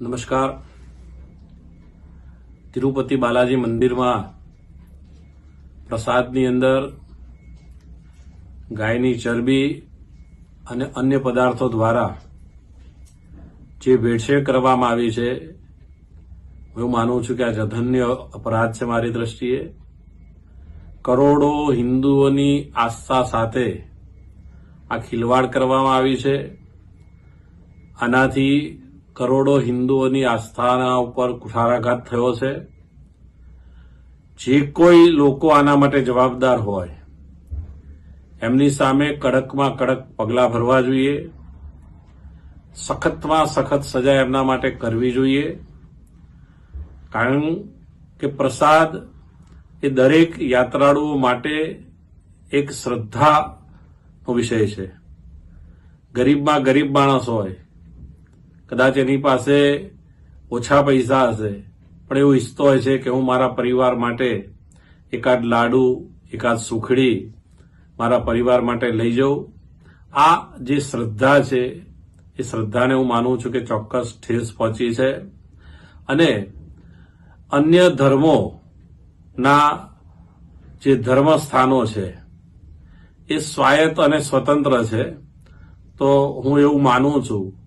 નમસ્કાર. તિરુપતિ બાલાજી મંદિરમાં પ્રસાદની અંદર ગાયની ચરબી અને અન્ય પદાર્થો દ્વારા જે ભેળસેળ કરવામાં આવી છે, હું માનું છું કે આ જધન્ય અપરાધ છે મારી દ્રષ્ટિએ. કરોડો હિન્દુઓની આસ્થા સાથે આ ખિલવાડ કરવામાં આવી છે. આનાથી કરોડો હિન્દુઓની આસ્થાના ઉપર કુઠારાઘાત થયો છે. જે કોઈ લોકો આના માટે જવાબદાર હોય, એમની સામે કડકમાં કડક પગલાં ભરવા જોઈએ. સખતમાં સખત સજા એમના માટે કરવી જોઈએ. કારણ કે પ્રસાદ એ દરેક યાત્રાળુઓ માટે એક શ્રદ્ધાનો વિષય છે. ગરીબમાં ગરીબ માણસ હોય કદાચ એની પાસે ઓછા પૈસા હશે, પણ એવું ઈચ્છતો હોય છે કે હું મારા પરિવાર માટે એકાદ લાડુ, એકાદ સુખડી મારા પરિવાર માટે લઈ જાઉં. આ જે શ્રદ્ધા છે, એ શ્રદ્ધાને હું માનું છું કે ચોક્કસ ઠેસ પહોંચી છે. અને અન્ય ધર્મોના જે ધર્મ સ્થાનો છે, એ સ્વાયત્ત અને સ્વતંત્ર છે, તો હું એવું માનું છું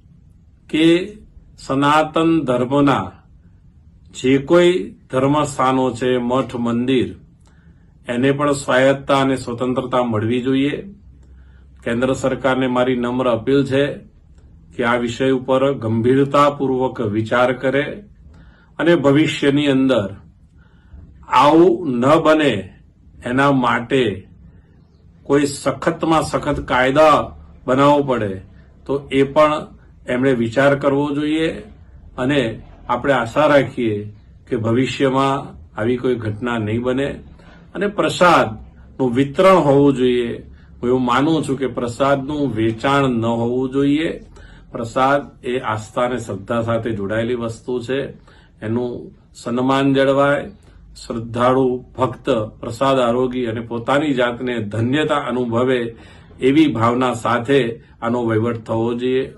કે સનાતન ધર્મના જે કોઈ ધર્મસ્થાનો છે, મઠ, મંદિર, એને પણ સ્વાયત્તતા અને સ્વતંત્રતા મળવી જોઈએ. કેન્દ્ર સરકારને મારી નમ્ર અપીલ છે કે આ વિષય ઉપર ગંભીરતાપૂર્વક વિચાર કરે અને ભવિષ્યની અંદર આવું ન બને એના માટે કોઈ સખતમાં સખત કાયદા બનાવવો પડે તો એ પણ એમણે વિચાર કરવો જોઈએ અને આપણે આશા રાખીએ કે ભવિષ્યમાં આવી કોઈ ઘટના નહીં બને. અને પ્રસાદનું વિતરણ હોવું જોઈએ. હું એવું માનું છું કે પ્રસાદનું વેચાણ ન હોવું જોઈએ. પ્રસાદ એ આસ્થા અને શ્રદ્ધા સાથે જોડાયેલી વસ્તુ છે. એનું સન્માન જળવાય. શ્રદ્ધાળુ ભક્ત, પ્રસાદ આરોગી અને પોતાની જાતને ધન્યતા અનુભવે એવી ભાવના સાથે આનો વહીવટ થવો જોઈએ.